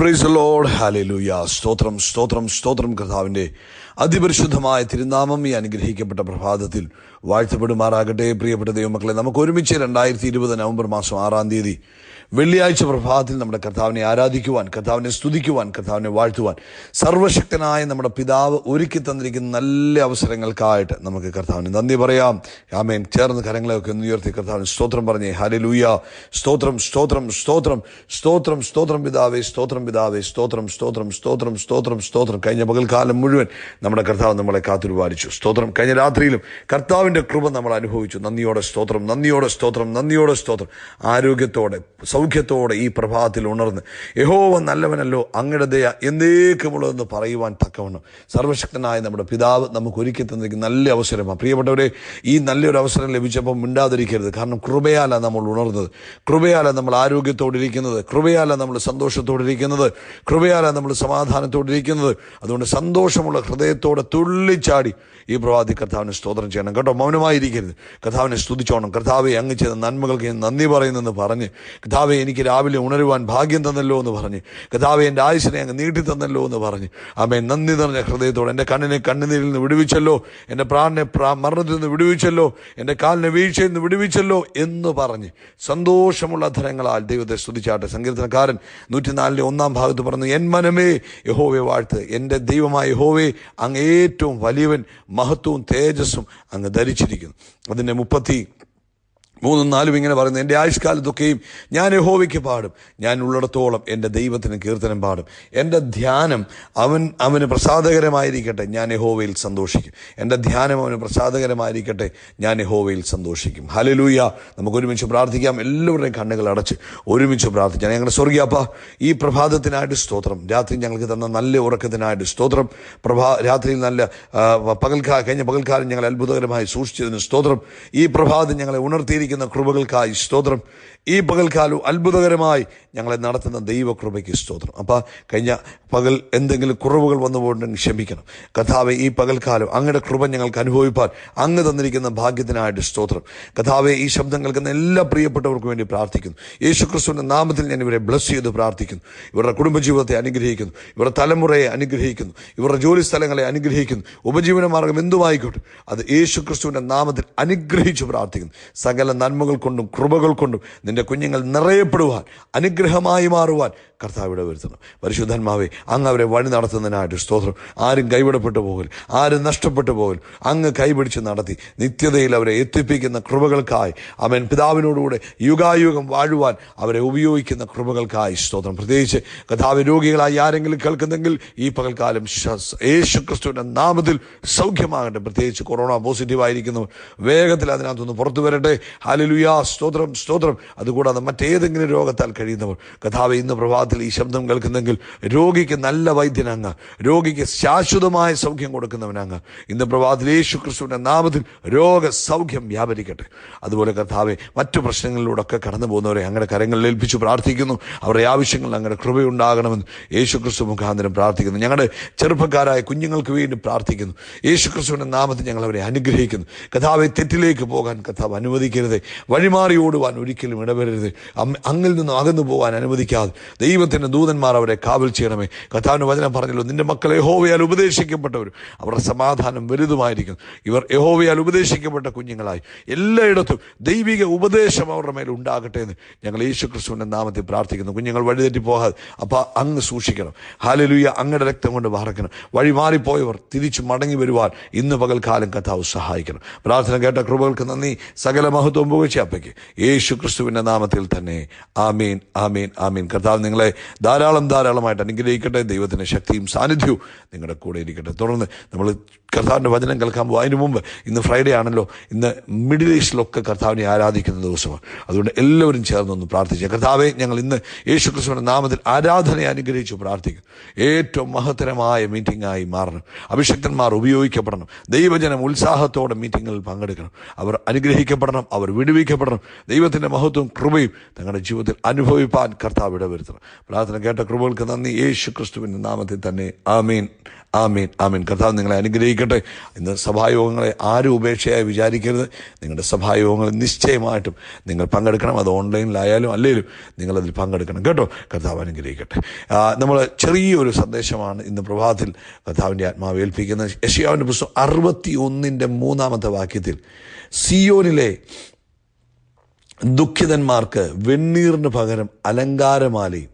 Price load ഹാലൂയ സ്തോത്രം സ്തോത്രം സ്തോത്രം കർത്താവിന്റെ അതിപരിശുദ്ധമായ തിരുനാമം ഈ അനുഗ്രഹിക്കപ്പെട്ട പ്രഭാതത്തിൽ വാഴ്ത്തപ്പെടുമാറാകട്ടെ. പ്രിയപ്പെട്ട ദൈവമക്കളെ നമുക്ക് ഒരുമിച്ച് രണ്ടായിരത്തി ഇരുപത് നവംബർ മാസം ആറാം തീയതി വെള്ളിയാഴ്ച പ്രഭാതത്തിൽ നമ്മുടെ കർത്താവിനെ ആരാധിക്കുവാൻ കർത്താവിനെ സ്തുതിക്കുവാൻ കർത്താവിനെ വാഴ്ത്തുവാൻ സർവശക്തനായ നമ്മുടെ പിതാവ് ഒരുക്കി തന്നിരിക്കുന്ന നല്ല അവസരങ്ങൾക്കായിട്ട് നമുക്ക് കർത്താവിന് നന്ദി പറയാം. ആമേൻ. ചേർന്ന് കരങ്ങളെയൊക്കെ ഒന്ന് ഉയർത്തി കർത്താവിന് സ്തോത്രം പറഞ്ഞേ. ഹരലൂയ സ്തോത്രം സ്തോത്രം സ്തോത്രം സ്തോത്രം സ്തോത്രം പിതാവേ സ്തോത്രം പിതാവേ സ്തോത്രം സ്തോത്രം സ്തോത്രം സ്തോത്രം സ്തോത്രം. കഴിഞ്ഞ പകൽക്കാലം മുഴുവൻ നമ്മുടെ കർത്താവ് നമ്മളെ കാത്തുരുപാലിച്ചു. സ്തോത്രം. കഴിഞ്ഞ രാത്രിയിലും കർത്താവിന്റെ കൃപ നമ്മൾ അനുഭവിച്ചു. നന്ദിയോടെ സ്തോത്രം നന്ദിയോടെ സ്തോത്രം നന്ദിയോടെ സ്തോത്രം. ആരോഗ്യത്തോടെ സൗഖ്യത്തോടെ ഈ പ്രഭാതത്തിൽ ഉണർന്ന് യഹോവ നല്ലവനല്ലോ അങ്ങയുടെ ദയ എന്നേക്കുമുള്ളതെന്ന് പറയുവാൻ തക്കവണ്ണം. സർവശക്തനായ നമ്മുടെ പിതാവ് നമുക്ക് ഒരുക്കി തന്നിരിക്കുന്ന നല്ല അവസരമാണ്. പ്രിയപ്പെട്ടവരെ ഈ നല്ലൊരു അവസരം ലഭിച്ചപ്പോൾ മിണ്ടാതിരിക്കരുത്. കാരണം കൃപയാല നമ്മൾ ഉണർന്നത്. കൃപയാല നമ്മൾ ആരോഗ്യത്തോടിരിക്കുന്നത് കൃപയാല നമ്മൾ സന്തോഷത്തോടിരിക്കുന്നത് കൃപയാല നമ്മൾ സമാധാനത്തോടിരിക്കുന്നത് അതുകൊണ്ട് സന്തോഷമുള്ള ഹൃദയത്തോടെ തുള്ളിച്ചാടി. ഈ പ്രഭാതി കർത്താവിനെ സ്തോത്രം ചെയ്യണം. കേട്ടോ മൗനമായിരിക്കരുത്. കർത്താവിനെ സ്തുതിച്ചോണം. കർത്താവെ അങ്ങ് ചെയ്ത നന്മകൾക്ക് ഞാൻ നന്ദി പറയുന്നെന്ന് പറഞ്ഞ് കർത്താവെ എനിക്ക് രാവിലെ ഉണരുവാൻ ഭാഗ്യം തന്നല്ലോ എന്ന് പറഞ്ഞ് കർത്താവെ എന്റെ ആയുസിനെ അങ്ങ് നീട്ടി തന്നല്ലോ എന്ന് പറഞ്ഞ് ആമേ നന്ദി നിറഞ്ഞ ഹൃദയത്തോടെ എന്റെ കണ്ണിനെ കണ്ണുനീരിൽ നിന്ന് വിടുവിച്ചല്ലോ എന്റെ പ്രാണനെ പ്രാ മരണത്തിൽ നിന്ന് വിടുവിച്ചല്ലോ എന്റെ കാലിനെ വീഴ്ചയിൽ നിന്ന് വിടുവിച്ചല്ലോ എന്ന് പറഞ്ഞ് സന്തോഷമുള്ള ധനങ്ങളാൽ ദൈവത്തെ സ്തുതിച്ചാട്ടെ. സങ്കീർത്തനക്കാരൻ നൂറ്റിനാലിന്റെ ഒന്നാം ഭാഗത്ത് പറഞ്ഞു എൻ മനമേ യഹോവെ വാഴ്ത്ത്. എന്റെ ദൈവമായ യഹോവേ അങ്ങ് ഏറ്റവും വലിയവൻ മഹത്വവും തേജസ്സും അങ്ങ് ധരിച്ചിരിക്കുന്നു. അതിന്റെ മുപ്പത്തി മൂന്നും നാലും ഇങ്ങനെ പറയുന്നത് എന്റെ ആയുഷ്കാലത്തൊക്കെയും ഞാൻ യഹോവയ്ക്ക് പാടും. ഞാൻ ഉള്ളിടത്തോളം എന്റെ ദൈവത്തിന് കീർത്തനം പാടും. എന്റെ ധ്യാനം അവൻ അവന് പ്രസാദകരമായിരിക്കട്ടെ ഞാൻ യഹോവയിൽ സന്തോഷിക്കും. എന്റെ ധ്യാനം അവന് പ്രസാദകരമായിരിക്കട്ടെ ഞാൻ യഹോവയിൽ സന്തോഷിക്കും. ഹലലൂയ നമുക്ക് ഒരുമിച്ച് പ്രാർത്ഥിക്കാം. എല്ലാവരുടെയും കണ്ണുകൾ അടച്ച് ഒരുമിച്ച് പ്രാർത്ഥിക്കാം. ഞങ്ങളുടെ സ്വർഗീയപ്പ ഈ പ്രഭാതത്തിനായിട്ട് സ്തോത്രം. രാത്രി ഞങ്ങൾക്ക് തന്ന നല്ല ഉറക്കത്തിനായിട്ട് സ്തോത്രം. പ്രഭാ രാത്രിയിൽ നല്ല പകൽക്കാല പകൽക്കാ കഴിഞ്ഞ പകൽക്കാലം ഞങ്ങൾ അത്ഭുതകരമായി സൂക്ഷിച്ചതിന് സ്തോത്രം. ഈ പ്രഭാതം ഞങ്ങളെ ഉണർത്തിയിരിക്കുന്ന കൃപകൾക്കായി സ്തോത്രം. ഈ പകൽക്കാലം അത്ഭുതകരമായി ഞങ്ങളെ നടത്തുന്ന ദൈവകൃപയ്ക്ക് സ്തോത്രം. അപ്പോൾ കഴിഞ്ഞ പകൽ എന്തെങ്കിലും കുറവുകൾ വന്നുപോയിട്ടുണ്ടെങ്കിൽ ക്ഷമിക്കണം. കഥാവെ ഈ പകൽക്കാലം അങ്ങയുടെ കൃപ ഞങ്ങൾക്ക് അനുഭവിപ്പാൻ അങ്ങ് തന്നിരിക്കുന്ന ഭാഗ്യത്തിനായിട്ട് സ്തോത്രം. കഥാവെ ഈ ശബ്ദം കേൾക്കുന്ന എല്ലാ പ്രിയപ്പെട്ടവർക്കും വേണ്ടി പ്രാർത്ഥിക്കുന്നു. യേശു ക്രിസ്തുവിന്റെ നാമത്തിൽ ഞാൻ ഇവരെ ബ്ലസ് ചെയ്ത് പ്രാർത്ഥിക്കുന്നു. ഇവരുടെ കുടുംബജീവിതത്തെ അനുഗ്രഹിക്കുന്നു. ഇവരുടെ തലമുറയെ അനുഗ്രഹിക്കുന്നു. ഇവരുടെ ജോലി സ്ഥലങ്ങളെ അനുഗ്രഹിക്കുന്നു. ഉപജീവന മാർഗം എന്തുമായിക്കോട്ടെ അത് യേശു ക്രിസ്തുവിന്റെ നാമത്തിൽ അനുഗ്രഹിച്ചു പ്രാർത്ഥിക്കുന്നു. സകല നന്മകൾ കൊണ്ടും കൃപകൾ കൊണ്ടും നിന്റെ കുഞ്ഞുങ്ങൾ നിറയപ്പെടുവാൻ അനുഗ്രഹമായി മാറുവാൻ കർത്താവിടെ വരുത്തണം പരിശുദ്ധന്മാവെ അങ്ങ് അവരെ വഴി നടത്തുന്നതിനായിട്ട് സ്തോത്രം. ആരും കൈവിടപ്പെട്ടു പോകൽ ആരും നഷ്ടപ്പെട്ടു പോകൽ. അങ്ങ് കൈപിടിച്ച് നടത്തി നിത്യതയിൽ അവരെ എത്തിപ്പിക്കുന്ന കൃപകൾക്കായി അവൻ പിതാവിനോടുകൂടെ യുഗായുഗം വാഴുവാൻ അവരെ ഉപയോഗിക്കുന്ന കൃപകൾക്കായി സ്തോത്രം. പ്രത്യേകിച്ച് കഥാവ് രോഗികളായി ആരെങ്കിലും കേൾക്കുന്നെങ്കിൽ ഈ പകൽക്കാലം യേശു ക്രിസ്തുവിന്റെ നാമത്തിൽ സൗഖ്യമാകട്ടെ. പ്രത്യേകിച്ച് കൊറോണ പോസിറ്റീവ് വേഗത്തിൽ അതിനകത്തുനിന്ന് പുറത്തു വരട്ടെ. ഹാലലുയാ സ്തോത്രം സ്തോത്രം. അതുകൂടാതെ മറ്റേതെങ്കിലും രോഗത്താൽ കഴിയുന്നവർ കഥാവ് ഇന്ന് പ്രഭാതത്തിൽ ഈ ശബ്ദം കേൾക്കുന്നെങ്കിൽ രോഗിക്ക് നല്ല വൈദ്യനങ്ങ് രോഗിക്ക് ശാശ്വതമായ സൗഖ്യം കൊടുക്കുന്നവനങ്ങ്. ഇന്ന് പ്രഭാതത്തിൽ യേശു ക്രിസ്തുവിന്റെ നാമത്തിൽ രോഗ സൗഖ്യം വ്യാപരിക്കട്ടെ. അതുപോലെ കഥാവെ മറ്റു പ്രശ്നങ്ങളിലൂടെ ഒക്കെ കടന്നു പോകുന്നവരെ അങ്ങയുടെ കരങ്ങളിൽ ഏൽപ്പിച്ചു പ്രാർത്ഥിക്കുന്നു. അവരുടെ ആവശ്യങ്ങൾ അങ്ങയുടെ കൃപയുണ്ടാകണമെന്ന് യേശു ക്രിസ്തു മുഖാന്തരം പ്രാർത്ഥിക്കുന്നു. ഞങ്ങളുടെ ചെറുപ്പക്കാരായ കുഞ്ഞുങ്ങൾക്ക് വേണ്ടി പ്രാർത്ഥിക്കുന്നു. യേശു ക്രിസ്തുവിന്റെ നാമത്തിൽ ഞങ്ങൾ അവരെ അനുഗ്രഹിക്കുന്നു. കഥാവെ തെറ്റിലേക്ക് പോകാൻ കഥാവ് അനുവദിക്കരുത്. വഴിമാറി ഓടുവാൻ ഒരിക്കലും ഇടവരരുത് അങ്ങിൽ നിന്നും അകന്നു പോകാൻ അനുവദിക്കാതെ. ദൈവത്തിന്റെ ദൂതന്മാർ അവരെ കാവൽ ചെയ്യണമേ. കഥാവിന് വചനം പറഞ്ഞല്ലോ നിന്റെ മക്കൾ യഹോവയാൽ ഉപദേശിക്കപ്പെട്ടവരും അവരുടെ സമാധാനം വലുതുമായിരിക്കും. ഇവർ യഹോവയാൽ ഉപദേശിക്കപ്പെട്ട കുഞ്ഞുങ്ങളായി. എല്ലായിടത്തും ദൈവിക ഉപദേശം അവരുടെ മേൽ ഉണ്ടാകട്ടെ എന്ന് ഞങ്ങൾ യേശു ക്രിസ്തുവിന്റെ നാമത്തിൽ പ്രാർത്ഥിക്കുന്നു. കുഞ്ഞുങ്ങൾ വഴിതെറ്റി പോകാതെ അപ്പോൾ അങ്ങ് സൂക്ഷിക്കണം. ഹാലലുയ അങ്ങയുടെ രക്തം കൊണ്ട് വാർക്കണം വഴി മാറിപ്പോയവർ തിരിച്ചു മടങ്ങി വരുവാൻ ഇന്ന് പകൽക്കാലം കഥാവ് സഹായിക്കണം. പ്രാർത്ഥന കേട്ട കൃപകൾക്ക് നന്ദി. സകല മഹത്വം പുകഴ്ച ചാപ്പയ്ക്ക് യേശു ക്രിസ്തുവിന്റെ നാമത്തിൽ തന്നെ ആമീൻ ആമീൻ ആമീൻ. കർത്താവ് നിങ്ങളെ ധാരാളം ധാരാളമായിട്ട് അനുഗ്രഹിക്കട്ടെ. ദൈവത്തിന്റെ ശക്തിയും സാന്നിധ്യവും നിങ്ങളുടെ കൂടെ ഇരിക്കട്ടെ. തുടർന്ന് നമ്മൾ കർത്താവിന്റെ വചനം കേൾക്കാൻ പോകും. അതിനു മുമ്പ് ഇന്ന് ഫ്രൈഡേ ആണല്ലോ. ഇന്ന് മിഡിൽ ഈസ്റ്റിലൊക്കെ കർത്താവിനെ ആരാധിക്കുന്ന ദിവസമാണ്. അതുകൊണ്ട് എല്ലാവരും ചേർന്നൊന്ന് പ്രാർത്ഥിച്ചു. കർത്താവെ ഞങ്ങൾ ഇന്ന് യേശു ക്രിസ്തുവിന്റെ നാമത്തിൽ ആരാധനയെ അനുഗ്രഹിച്ചു പ്രാർത്ഥിക്കും ഏറ്റവും മഹത്തരമായ മീറ്റിംഗായി മാറണം. അഭിഷക്തന്മാർ ഉപയോഗിക്കപ്പെടണം. ദൈവജനം ഉത്സാഹത്തോടെ മീറ്റിങ്ങിൽ പങ്കെടുക്കണം. അവർ അനുഗ്രഹിക്കപ്പെടണം. അവർ വിടുവിക്കപ്പെടണം. ദൈവത്തിന്റെ മഹത്വം കൃപയും തങ്ങളുടെ ജീവിതത്തിൽ അനുഭവിപ്പാൻ കർത്താവ് ഇടവരുത്തണം പ്രാർത്ഥന കേട്ട കൃപകൾക്ക് നന്ദി. യേശു ക്രിസ്തുവിന്റെ നാമത്തിൽ തന്നെ ആമീൻ. ആമീൻ. ആമീൻ. കർത്താവ് നിങ്ങളെ അനുഗ്രഹിക്കട്ടെ. ഇന്ന് സഭായോഗങ്ങളെ ആരും ഉപേക്ഷയായി വിചാരിക്കരുത്. നിങ്ങളുടെ സഭായോഗങ്ങൾ നിശ്ചയമായിട്ടും നിങ്ങൾ പങ്കെടുക്കണം. അത് ഓൺലൈനിലായാലും അല്ലെങ്കിലും നിങ്ങളതിൽ പങ്കെടുക്കണം. കേട്ടോ? കർത്താവ് അനുഗ്രഹിക്കട്ടെ. നമ്മൾ ചെറിയൊരു സന്ദേശമാണ് ഇന്ന് പ്രഭാതത്തിൽ കർത്താവിന്റെ ആത്മാവ് ഏൽപ്പിക്കുന്നത്. യശയാവിന്റെ പുസ്തകം അറുപത്തി ഒന്നിന്റെ മൂന്നാമത്തെ വാക്യത്തിൽ സിയോനിലെ ദുഃഖിതന്മാർക്ക് വെണ്ണീറിന് പകരം അലങ്കാരമാലയും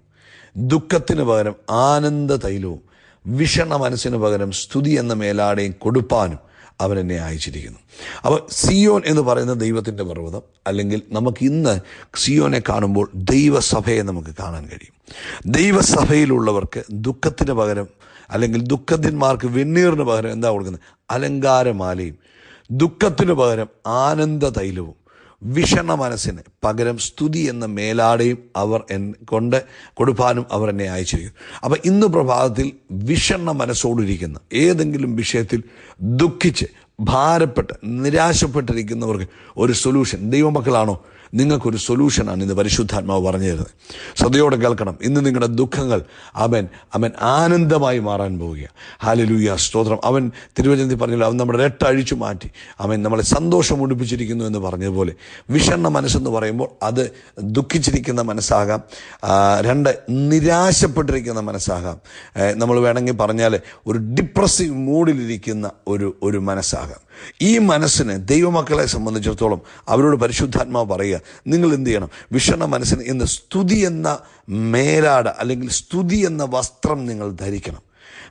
ദുഃഖത്തിന് പകരം ആനന്ദ തൈലവും വിഷണ മനസ്സിന് പകരം സ്തുതി എന്ന മേലാടയും കൊടുപ്പാനും അവൻ എന്നെ അയച്ചിരിക്കുന്നു. അപ്പോൾ സിയോൻ എന്ന് പറയുന്ന ദൈവത്തിന്റെ പർവതം അല്ലെങ്കിൽ നമുക്ക് ഇന്ന് സിയോനെ കാണുമ്പോൾ ദൈവസഭയെ നമുക്ക് കാണാൻ കഴിയും. ദൈവസഭയിലുള്ളവർക്ക് ദുഃഖത്തിന് പകരം അല്ലെങ്കിൽ ദുഃഖത്തിന്മാർക്ക് വെണ്ണീറിന് പകരം എന്താ കൊടുക്കുന്നത്? അലങ്കാരമാലയും ദുഃഖത്തിന് പകരം ആനന്ദ തൈലവും വിഷണ മനസ്സിന് പകരം സ്തുതി എന്ന മേലാടയും അവർ എൻ കൊണ്ട് കൊടുപ്പാനും അവർ എന്നെ അയച്ചിരിക്കുന്നു. അപ്പം ഇന്ന് പ്രഭാതത്തിൽ വിഷണ്ണ മനസ്സോടിരിക്കുന്ന ഏതെങ്കിലും വിഷയത്തിൽ ദുഃഖിച്ച് ഭാരപ്പെട്ട് നിരാശപ്പെട്ടിരിക്കുന്നവർക്ക് ഒരു സൊല്യൂഷൻ ദൈവമക്കളാണോ? നിങ്ങൾക്കൊരു സൊല്യൂഷനാണ് ഇന്ന് പരിശുദ്ധാത്മാവ് പറഞ്ഞു തരുന്നത് ശ്രദ്ധയോടെ കേൾക്കണം. ഇന്ന് നിങ്ങളുടെ ദുഃഖങ്ങൾ അവൻ അവൻ ആനന്ദമായി മാറാൻ പോവുക ഹാലലൂയ സ്തോത്രം. അവൻ തിരുവചനത്തിൽ പറഞ്ഞല്ലോ അവൻ നമ്മുടെ രട്ട അഴിച്ചു മാറ്റി. അവൻ നമ്മളെ സന്തോഷം ഉടുപ്പിച്ചിരിക്കുന്നു എന്ന് പറഞ്ഞതുപോലെ വിഷണ്ണ മനസ്സെന്ന് പറയുമ്പോൾ അത് ദുഃഖിച്ചിരിക്കുന്ന മനസ്സാകാം. രണ്ട് നിരാശപ്പെട്ടിരിക്കുന്ന മനസ്സാകാം. നമ്മൾ വേണമെങ്കിൽ പറഞ്ഞാൽ ഒരു ഡിപ്രസീവ് മൂഡിലിരിക്കുന്ന ഒരു ഒരു മനസ്സാകാം. ഈ മനസ്സിന് ദൈവമക്കളെ സംബന്ധിച്ചിടത്തോളം അവരോട് പരിശുദ്ധാത്മാവ് പറയുക നിങ്ങൾ എന്ത് ചെയ്യണം? വിഷണ മനസ്സിന് ഇന്ന് സ്തുതി എന്ന മേലാട അല്ലെങ്കിൽ സ്തുതി എന്ന വസ്ത്രം നിങ്ങൾ ധരിക്കണം.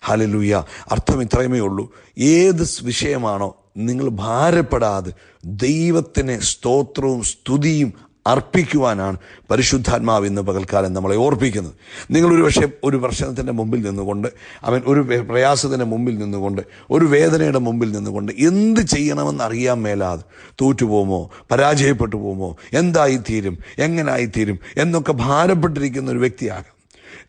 ഹലലൂയ അർത്ഥം ഇത്രയുമേ ഉള്ളൂ. ഏത് വിഷയമാണോ നിങ്ങൾ ഭാരപ്പെടാതെ ദൈവത്തിന് സ്തോത്രവും സ്തുതിയും അർപ്പിക്കുവാനാണ് പരിശുദ്ധാത്മാവ് ഇന്ന് പകൽക്കാലം നമ്മളെ ഓർപ്പിക്കുന്നത്. നിങ്ങളൊരു പക്ഷേ ഒരു പ്രശ്നത്തിന്റെ മുമ്പിൽ നിന്നുകൊണ്ട് അവൻ ഒരു പ്രയാസത്തിന്റെ മുമ്പിൽ നിന്നുകൊണ്ട് ഒരു വേദനയുടെ മുമ്പിൽ നിന്നുകൊണ്ട് എന്ത് ചെയ്യണമെന്ന് അറിയാൻ മേലാതെ തോറ്റുപോകുമോ? പരാജയപ്പെട്ടു പോകുമോ? എന്തായിത്തീരും? എങ്ങനായിത്തീരും? എന്നൊക്കെ ഭാരപ്പെട്ടിരിക്കുന്ന ഒരു വ്യക്തിയാകാം.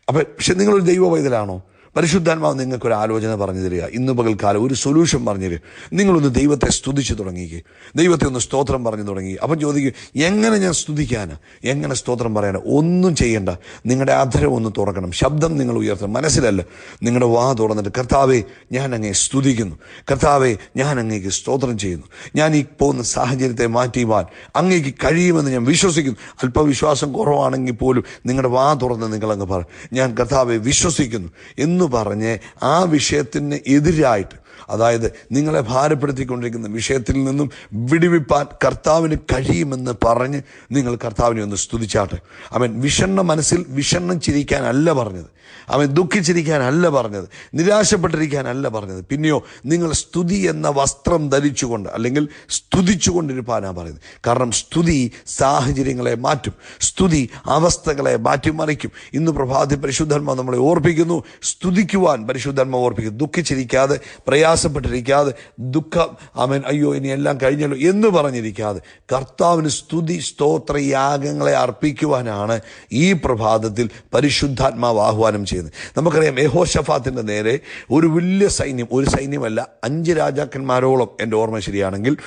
അപ്പം പക്ഷെ നിങ്ങളൊരു ദൈവ പൈതലാണോ പരിശുദ്ധാത്മാവ് നിങ്ങൾക്കൊരു ആലോചന പറഞ്ഞു തരിക. ഇന്ന് പകൽക്കാലം ഒരു സൊല്യൂഷൻ പറഞ്ഞു തരിക. നിങ്ങളൊന്ന് ദൈവത്തെ സ്തുതിച്ചു തുടങ്ങിക്കുക ദൈവത്തെ ഒന്ന് സ്തോത്രം പറഞ്ഞു തുടങ്ങി അപ്പം ചോദിക്കും എങ്ങനെ ഞാൻ സ്തുതിക്കാന്? എങ്ങനെ സ്തോത്രം പറയാനാ? ഒന്നും ചെയ്യണ്ട. നിങ്ങളുടെ അധരം ഒന്ന് തുറക്കണം. ശബ്ദം നിങ്ങൾ ഉയർത്തണം. മനസ്സിലല്ല. നിങ്ങളുടെ വാ തുറന്നിട്ട് കർത്താവെ ഞാൻ അങ്ങേ സ്തുതിക്കുന്നു. കർത്താവെ ഞാൻ അങ്ങേക്ക് സ്തോത്രം ചെയ്യുന്നു. ഞാൻ ഈ പോകുന്ന സാഹചര്യത്തെ മാറ്റിയുവാൻ അങ്ങേക്ക് കഴിയുമെന്ന് ഞാൻ വിശ്വസിക്കുന്നു. അല്പവിശ്വാസം കുറവാണെങ്കിൽ പോലും നിങ്ങളുടെ വാ തുറന്ന് നിങ്ങളങ്ങ് പറ ഞാൻ കർത്താവെ വിശ്വസിക്കുന്നു. എന്ന് പറഞ്ഞ് ആ വിഷയത്തിന് എതിരായിട്ട് അതായത് നിങ്ങളെ ഭാരപ്പെടുത്തിക്കൊണ്ടിരിക്കുന്ന വിഷയത്തിൽ നിന്നും വിടിവിപ്പാൻ കർത്താവിന് കഴിയുമെന്ന് പറഞ്ഞ് നിങ്ങൾ കർത്താവിനെ ഒന്ന് സ്തുതിച്ചാട്ടെ. അവൻ വിഷണ്ണ മനസ്സിൽ വിഷണ്ണം ചിരിക്കാനല്ല പറഞ്ഞത്. അവൻ ദുഃഖിച്ചിരിക്കാനല്ല പറഞ്ഞത് നിരാശപ്പെട്ടിരിക്കാനല്ല പറഞ്ഞത്. പിന്നെയോ നിങ്ങൾ സ്തുതി എന്ന വസ്ത്രം ധരിച്ചുകൊണ്ട് അല്ലെങ്കിൽ സ്തുതിച്ചുകൊണ്ടിരിപ്പാനാണ് പറയുന്നത്. കാരണം സ്തുതി സാഹചര്യങ്ങളെ മാറ്റും. സ്തുതി അവസ്ഥകളെ മാറ്റിമറിക്കും. ഇന്ന് പ്രഭാതി പരിശുദ്ധന്മ നമ്മളെ ഓർപ്പിക്കുന്നു. സ്തുതിക്കുവാൻ പരിശുദ്ധന്മ ഓർപ്പിക്കുന്നു. ദുഃഖിച്ചിരിക്കാതെ പ്രയാസപ്പെട്ടിരിക്കാതെ ദുഃഖം അവൻ അയ്യോ ഇനി എല്ലാം കഴിഞ്ഞല്ലോ എന്ന് പറഞ്ഞിരിക്കാതെ കർത്താവിന് സ്തുതി സ്തോത്ര യാഗങ്ങളെ അർപ്പിക്കുവാനാണ് ഈ പ്രഭാതത്തിൽ പരിശുദ്ധാത്മാവ് ആഹ്വാനം ചെയ്യുന്നത്. നമുക്കറിയാം യഹോഷഫാത്തിന്റെ നേരെ ഒരു വലിയ സൈന്യം ഒരു സൈന്യമല്ല അഞ്ച് രാജാക്കന്മാരോളം എന്റെ ഓർമ്മ ശരിയാണെങ്കിൽ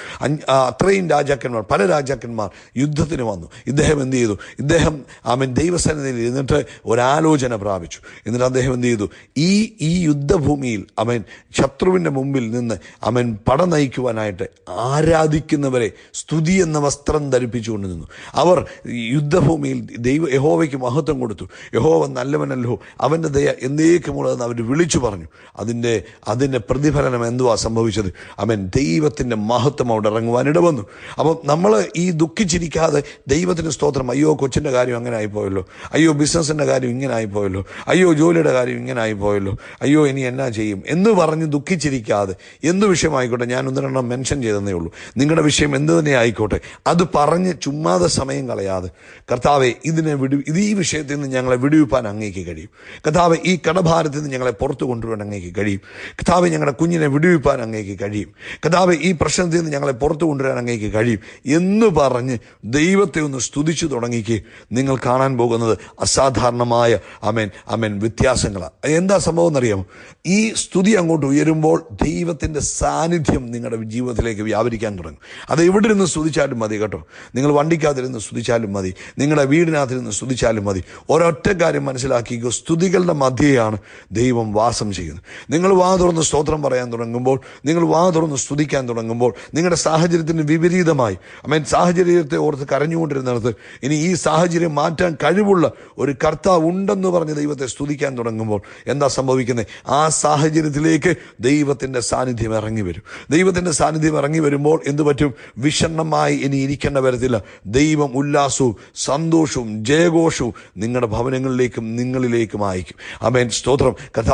അത്രയും രാജാക്കന്മാർ പല രാജാക്കന്മാർ യുദ്ധത്തിന് വന്നു. ഇദ്ദേഹം എന്ത് ചെയ്തു? ഇദ്ദേഹം ആമൻ ദൈവസന്നിധിയിൽ ഇരുന്നിട്ട് ഒരാലോചന പ്രാപിച്ചു. എന്നിട്ട് അദ്ദേഹം എന്ത് ചെയ്തു? ഈ ഈ യുദ്ധഭൂമിയിൽ അവൻ ശത്രുവിന്റെ മുമ്പിൽ നിന്ന് അവൻ പട നയിക്കുവാനായിട്ട് ആരാധിക്കുന്നവരെ സ്തുതി എന്ന വസ്ത്രം ധരിപ്പിച്ചുകൊണ്ട് നിന്നു. അവർ യുദ്ധഭൂമിയിൽ ദൈവ യഹോവയ്ക്ക് മഹത്വം കൊടുത്തു. യഹോവ നല്ലവനല്ലോ അവന്റെ ദയ എന്നേക്കുമുള്ളതെന്ന് അവർ വിളിച്ചു പറഞ്ഞു. അതിന്റെ അതിന്റെ പ്രതിഫലനം എന്തുവാ സംഭവിച്ചത്? അവൻ ദൈവത്തിന്റെ മഹത്വം അവിടെ ഇറങ്ങുവാനിട വന്നു അപ്പോൾ നമ്മൾ ഈ ദുഃഖിച്ചിരിക്കാതെ ദൈവത്തിന് സ്തോത്രം അയ്യോ കൊച്ചിന്റെ കാര്യം അങ്ങനെ ആയിപ്പോയല്ലോ അയ്യോ ബിസിനസ്സിന്റെ കാര്യം ഇങ്ങനെ ആയിപ്പോയല്ലോ അയ്യോ ജോലിയുടെ കാര്യം ഇങ്ങനെ ആയിപ്പോയല്ലോ അയ്യോ ഇനി എന്നാ ചെയ്യും? എന്ന് പറഞ്ഞ് ദുഃഖിച്ചിരിക്കാതെ എന്ത് വിഷയമായിക്കോട്ടെ ഞാൻ ഒന്ന് രണ്ടെണ്ണം മെൻഷൻ ചെയ്തതേ ഉള്ളൂ. നിങ്ങളുടെ വിഷയം എന്ത് തന്നെ ആയിക്കോട്ടെ അത് പറഞ്ഞ് ചുമ്മാതെ സമയം കളയാതെ കർത്താവെ ഇതിനെ വിടു ഇത് ഈ വിഷയത്തിൽ നിന്ന് ഞങ്ങളെ വിടുവിപ്പാൻ അങ്ങേക്ക് കഴിയും. കർത്താവെ ഈ കടഭാരത്തിൽ നിന്ന് ഞങ്ങളെ പുറത്തു കൊണ്ടുവരാൻ അങ്ങേക്ക് കഴിയും. കഥാവ് ഞങ്ങളുടെ കുഞ്ഞിനെ വിടുവിപ്പാൻ അങ്ങേക്ക് കഴിയും. കഥാവ് ഈ പ്രശ്നത്തിൽ നിന്ന് ഞങ്ങളെ പുറത്തു കൊണ്ടുവരാൻ അങ്ങേക്ക് കഴിയും. എന്ന് പറഞ്ഞ് ദൈവത്തെ ഒന്ന് സ്തുതിച്ചു തുടങ്ങിക്ക്. നിങ്ങൾ കാണാൻ പോകുന്നത് അസാധാരണമായ അമേൻ അമേൻ വ്യത്യാസങ്ങളാണ് എന്താ സംഭവം എന്നറിയാമോ? ഈ സ്തുതി അങ്ങോട്ട് ഉയരുമ്പോൾ ദൈവത്തിന്റെ സാന്നിധ്യം നിങ്ങളുടെ ജീവിതത്തിലേക്ക് വ്യാപരിക്കാൻ തുടങ്ങും. അത് എവിടെ നിന്ന് സ്തുതിച്ചാലും മതി കേട്ടോ. നിങ്ങൾ വണ്ടിക്കകത്തിരുന്ന് സ്തുതിച്ചാലും മതി. നിങ്ങളുടെ വീടിനകത്തിരുന്ന് സ്തുതിച്ചാലും മതി. ഒരൊറ്റ കാര്യം മനസ്സിലാക്കിക്കോ. സ്തുതികളുടെ മധ്യയാണ് ദൈവം വാസം ചെയ്യുന്നത്. നിങ്ങൾ വാ തുറന്ന് സ്തോത്രം പറയാൻ തുടങ്ങുമ്പോൾ നിങ്ങൾ വാ തുറന്ന് സ്തുതിക്കാൻ തുടങ്ങുമ്പോൾ നിങ്ങളുടെ സാഹചര്യത്തിന് വിപരീതമായി ഐ മീൻ സാഹചര്യത്തെ ഓർത്ത് കരഞ്ഞുകൊണ്ടിരുന്നിടത്ത് ഇനി ഈ സാഹചര്യം മാറ്റാൻ കഴിവുള്ള ഒരു കർത്താവ് ഉണ്ടെന്ന് പറഞ്ഞ് ദൈവത്തെ സ്തുതിക്കാൻ തുടങ്ങുമ്പോൾ എന്താ സംഭവിക്കുന്നത്? ആ സാഹചര്യത്തിലേക്ക് ദൈവത്തിന്റെ സാന്നിധ്യം ഇറങ്ങി വരും. ദൈവത്തിന്റെ സാന്നിധ്യം ഇറങ്ങി വരുമ്പോൾ എന്തു പറ്റും? വിഷണ്ണമായി ഇനി ഇരിക്കേണ്ട വരത്തില്ല. ദൈവം ഉല്ലാസവും സന്തോഷവും ജയഘോഷവും നിങ്ങളുടെ ഭവനങ്ങളിലേക്കും നിങ്ങളിലേക്കും അയക്കും അമേൻ സ്തോത്രം. അത്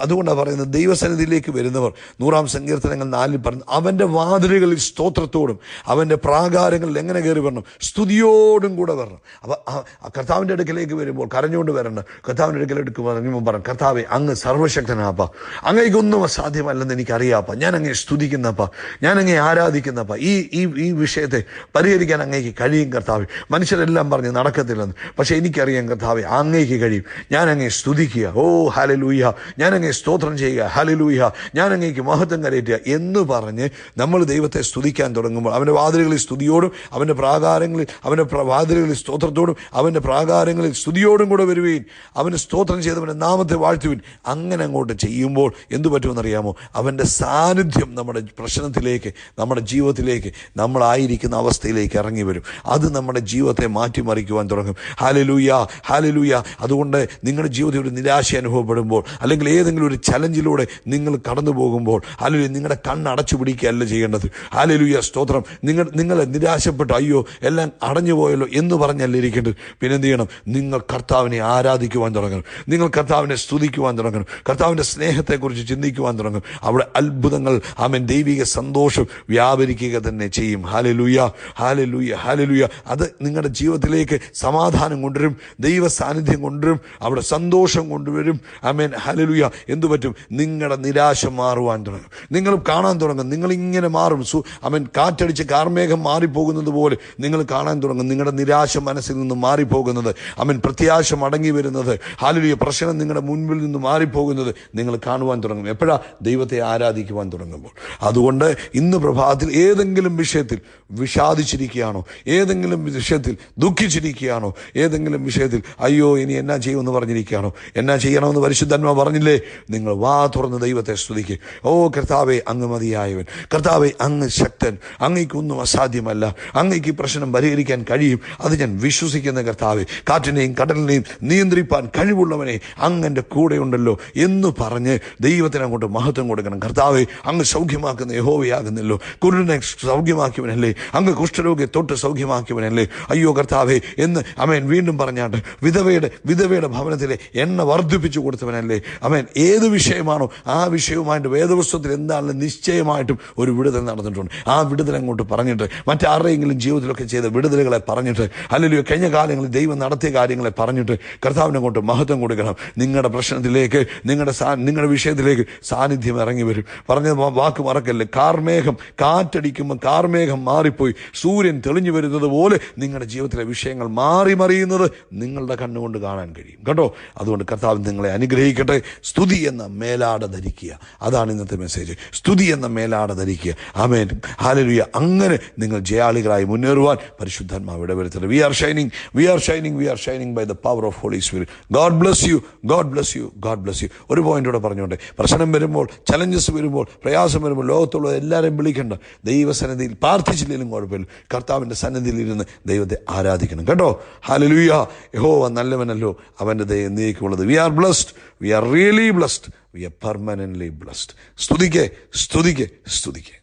അതുകൊണ്ടാണ് പറയുന്നത് ദൈവസന്നിധിയിലേക്ക് വരുന്നവർ. നൂറാം സങ്കീർത്തനങ്ങൾ നാലിൽ പറഞ്ഞു അവന്റെ വാതിലുകളിൽ സ്തോത്രത്തോടും അവന്റെ പ്രാകാരങ്ങളിൽ എങ്ങനെ കയറി വരണം? സ്തുതിയോടും കൂടെ വരണം. അപ്പം കർത്താവിന്റെ അടുക്കലേക്ക് വരുമ്പോൾ കരഞ്ഞുകൊണ്ട് വരണം. കർത്താവിന്റെ അടുക്കലേക്ക് വരുമ്പോൾ പറഞ്ഞു കർത്താവെ അങ്ങ് സർവശക്തനാപ്പ. അങ്ങേക്കൊന്നും അസാധ്യമല്ലെന്ന് എനിക്കറിയാപ്പ. ഞാൻ സ്തുതിക്കുന്നപ്പ. ഞാൻ ആരാധിക്കുന്നപ്പ. ഈ ഈ ഈ വിഷയത്തെ പരിഹരിക്കാൻ അങ്ങേക്ക് കഴിയും കർത്താവ്. മനുഷ്യരെല്ലാം പറഞ്ഞ് നടക്കത്തില്ലെന്ന്. പക്ഷെ എനിക്കറിയാം കർത്താവ് അങ്ങേക്ക് കഴിയും. ഞാൻ സ്തുതിക്കുക. ഓ ഹലലൂയ ഞാൻ അങ്ങേ സ്തോത്രം ചെയ്യുക. ഹലലൂയ ഞാൻ അങ്ങേക്ക് മഹത്വം കരയറ്റുക എന്ന് പറഞ്ഞ് നമ്മൾ ദൈവത്തെ സ്തുതിക്കാൻ തുടങ്ങുമ്പോൾ അവന്റെ വാതിലുകളിൽ സ്തുതിയോടും അവന്റെ പ്രാകാരങ്ങളിൽ അവന്റെ വാതിലുകളിൽ സ്തോത്രത്തോടും അവന്റെ പ്രാകാരങ്ങളിൽ സ്തുതിയോടും കൂടെ വരുവീൻ. അവന് സ്തോത്രം ചെയ്തവന്റെ നാമത്തെ വാഴ്ത്തുവിൻ. അങ്ങനെ അങ്ങോട്ട് ചെയ്യുമ്പോൾ എന്തു പറ്റുമെന്നറിയാമോ? അവന്റെ സാന്നിധ്യം നമ്മുടെ പ്രശ്നത്തിലേക്ക് നമ്മുടെ ജീവിതത്തിലേക്ക് നമ്മളായിരിക്കുന്ന അവസ്ഥയിലേക്ക് ഇറങ്ങി വരും. അത് നമ്മുടെ ജീവിതത്തെ മാറ്റിമറിക്കുവാൻ തുടങ്ങും. ഹാലലൂയ ഹാലലൂയ അതുകൊണ്ട് നിങ്ങളുടെ ജീവിതത്തിൽ ഒരു നിരാശ അനുഭവപ്പെടുമ്പോൾ അല്ലെങ്കിൽ ഏതെങ്കിലും ഒരു ചലഞ്ചിലൂടെ നിങ്ങൾ കടന്നു പോകുമ്പോൾ ഹാലലു നിങ്ങളുടെ കണ്ണ് അടച്ചു പിടിക്കുകയല്ല ചെയ്യേണ്ടത്. ഹാലലൂയ സ്തോത്രം. നിങ്ങൾ നിങ്ങളെ നിരാശപ്പെട്ടു. അയ്യോ എല്ലാം അടഞ്ഞു പോയല്ലോ എന്ന് പറഞ്ഞല്ല ഇരിക്കേണ്ടത്. പിന്നെന്ത് ചെയ്യണം? നിങ്ങൾ കർത്താവിനെ ആരാധിക്കുവാൻ തുടങ്ങണം. നിങ്ങൾ കർത്താവിനെ സ്തുതിക്കുവാൻ തുടങ്ങണം. കർത്താവിന്റെ സ്നേഹത്തെക്കുറിച്ച് ചിന്തിക്കുവാൻ തുടങ്ങും. അവിടെ അത്ഭുതങ്ങൾ ആമൻ ദൈവിക സന്തോഷം വ്യാപരിക്കുക തന്നെ ചെയ്യും. ഹാലലുയ ഹാലലുയ ഹാലലുയ അത് നിങ്ങളുടെ ജീവിതത്തിലേക്ക് സമാധാനം കൊണ്ടുവരും ദൈവ സാന്നിധ്യം കൊണ്ടുവരും അവിടെ സന്തോഷം കൊണ്ടുവരും. ആമേൻ ഹലലുയ എന്തു പറ്റും? നിങ്ങളുടെ നിരാശ മാറുവാൻ തുടങ്ങും. നിങ്ങൾ കാണാൻ തുടങ്ങും. നിങ്ങളിങ്ങനെ മാറും. സു അവൻ കാറ്റടിച്ച് കാർമേഘം മാറിപ്പോകുന്നത് പോലെ നിങ്ങൾ കാണാൻ തുടങ്ങും. നിങ്ങളുടെ നിരാശ മനസ്സിൽ നിന്ന് മാറിപ്പോകുന്നത് ആമേൻ പ്രത്യാശ മടങ്ങി വരുന്നത്. ഹാലലുയ പ്രശ്നം നിങ്ങളുടെ മുൻപിൽ നിന്ന് മാറിപ്പോകുന്നത് നിങ്ങൾ കാണുവാൻ തുടങ്ങും. എപ്പോഴാണ് ദൈവത്തെ ആരാധിക്കുവാൻ തുടങ്ങുമ്പോൾ. അതുകൊണ്ട് ഇന്ന് പ്രഭാതത്തിൽ ഏതെങ്കിലും വിഷയത്തിൽ വിഷാദിച്ചിരിക്കുകയാണോ? ഏതെങ്കിലും വിഷയത്തിൽ ദുഃഖിച്ചിരിക്കുകയാണോ? ഏതെങ്കിലും വിഷയത്തിൽ അയ്യോ ഇനി എന്നാ ചെയ്യുമെന്ന് പറഞ്ഞിരിക്കുകയാണോ? എന്നാ ചെയ്യണമെന്ന് പരിശുദ്ധന്മ പറഞ്ഞില്ലേ? നിങ്ങൾ വാ തുറന്ന് ദൈവത്തെ സ്തുതിക്കുക ഓ കർത്താവെ അങ്ങ് മതിയായവൻ. കർത്താവെ അങ്ങ് ശക്തൻ. അങ്ങേക്കൊന്നും അസാധ്യമല്ല. അങ്ങേക്ക് പ്രശ്നം പരിഹരിക്കാൻ കഴിയും. അത് ഞാൻ വിശ്വസിക്കുന്ന കർത്താവെ കാറ്റിനെയും കടലിനെയും നിയന്ത്രിപ്പാൻ കഴിവുള്ളവനെ അങ്ങന്റെ കൂടെയുണ്ടല്ലോ. എന്ന് പറഞ്ഞ് ദൈവത്തിന് അങ്ങോട്ട് മഹത്വം കൊടുക്കണം. കർത്താവെ അങ്ങ് സൗഖ്യമാക്കുന്ന യഹോവയാകുന്നല്ലോ. കുരുടനെ സൗഖ്യമാക്കിയവനല്ലേ? അങ്ങ് കുഷ്ഠരോഗിയെ തൊട്ട് സൗഖ്യമാക്കിയവനല്ലേ? അയ്യോ കർത്താവെ എന്ന് അമേൻ വീണ്ടും പറഞ്ഞാണ്ട് വിധവയുടെ വിധവയുടെ ഭവനത്തിലെ എണ്ണ വർദ്ധിപ്പിച്ചു കൊടുത്തവനല്ലേ? അമേൻ ഏത് വിഷയമാണോ ആ വിഷയവുമായിട്ട് വേദപുസ്തകത്തിൽ എന്താണെന്ന് നിശ്ചയമായിട്ടും ഒരു വിടുതൽ നടന്നിട്ടുണ്ട്. ആ വിടുതൽ അങ്ങോട്ട് പറഞ്ഞിട്ട് മറ്റാരുടെയെങ്കിലും ജീവിതത്തിലൊക്കെ ചെയ്ത വിടുതലുകളെ പറഞ്ഞിട്ട് അല്ലെങ്കിൽ കഴിഞ്ഞ കാലങ്ങളിൽ ദൈവം നടത്തിയ കാര്യങ്ങളെ പറഞ്ഞിട്ട് കർത്താവിനെ കൊണ്ട് മഹത്വം കൊടുക്കണം. നിങ്ങളുടെ പ്രശ്നത്തിലേക്ക് നിങ്ങളുടെ സാ നിങ്ങളുടെ വിഷയത്തിലേക്ക് സാന്നിധ്യം ഇറങ്ങി വരും. പറഞ്ഞ വാക്ക് മറക്കല്ലേ? കാർമേഘം കാറ്റടിക്കുമ്പോൾ കാർമേഘം മാറിപ്പോയി. സൂര്യൻ തെളിഞ്ഞു വരുന്നത് പോലെ നിങ്ങളുടെ ജീവിതത്തിലെ വിഷയങ്ങൾ മാറി മറിയുന്നത് നിങ്ങളുടെ കണ്ണുകൊണ്ട് കാണാൻ കഴിയും. കേട്ടോ? അതുകൊണ്ട് കർത്താവ് നിങ്ങളെ അനുഗ്രഹിക്കട്ടെ. സ്തുതി എന്ന മേലാട ധരിക്കുക. അതാണ് ഇന്നത്തെ മെസ്സേജ് സ്തുതി എന്ന മേലാട ധരിക്കുക. ആമേൻ. ഹാലലുയ അങ്ങനെ നിങ്ങൾ ജയാളികളായി മുന്നേറുവാൻ പരിശുദ്ധാത്മാവ് ഇടവരുത്തരുത് we are shining we are shining we are shining by the power of Holy Spirit God bless you God bless you God bless you ഒരു പോയിന്റ് കൂടെ പറഞ്ഞുകൊണ്ട് പ്രശ്നം വരുമ്പോൾ ചലഞ്ചസ് വരുമ്പോൾ പ്രയാസം വരുമ്പോൾ ലോകത്തുള്ള എല്ലാവരെയും വിളിക്കേണ്ട. ദൈവസന്നിധിയിൽ പ്രാർത്ഥിച്ചില്ലെങ്കിലും കുഴപ്പമില്ല. കർത്താവിന്റെ സന്നിധിയിൽ ഇരുന്ന് ദൈവത്തെ ആരാധിക്കണം. കേട്ടോ? ഹാലലുയ യഹോവ നല്ലവനല്ലോ. അവന്റെ ദൈവം എന്നേക്കുള്ളത് we are blessed we are really blessed we are permanently blessed സ്തുതിക്കെ സ്തുതിക്കെ സ്തുതിക്കെ.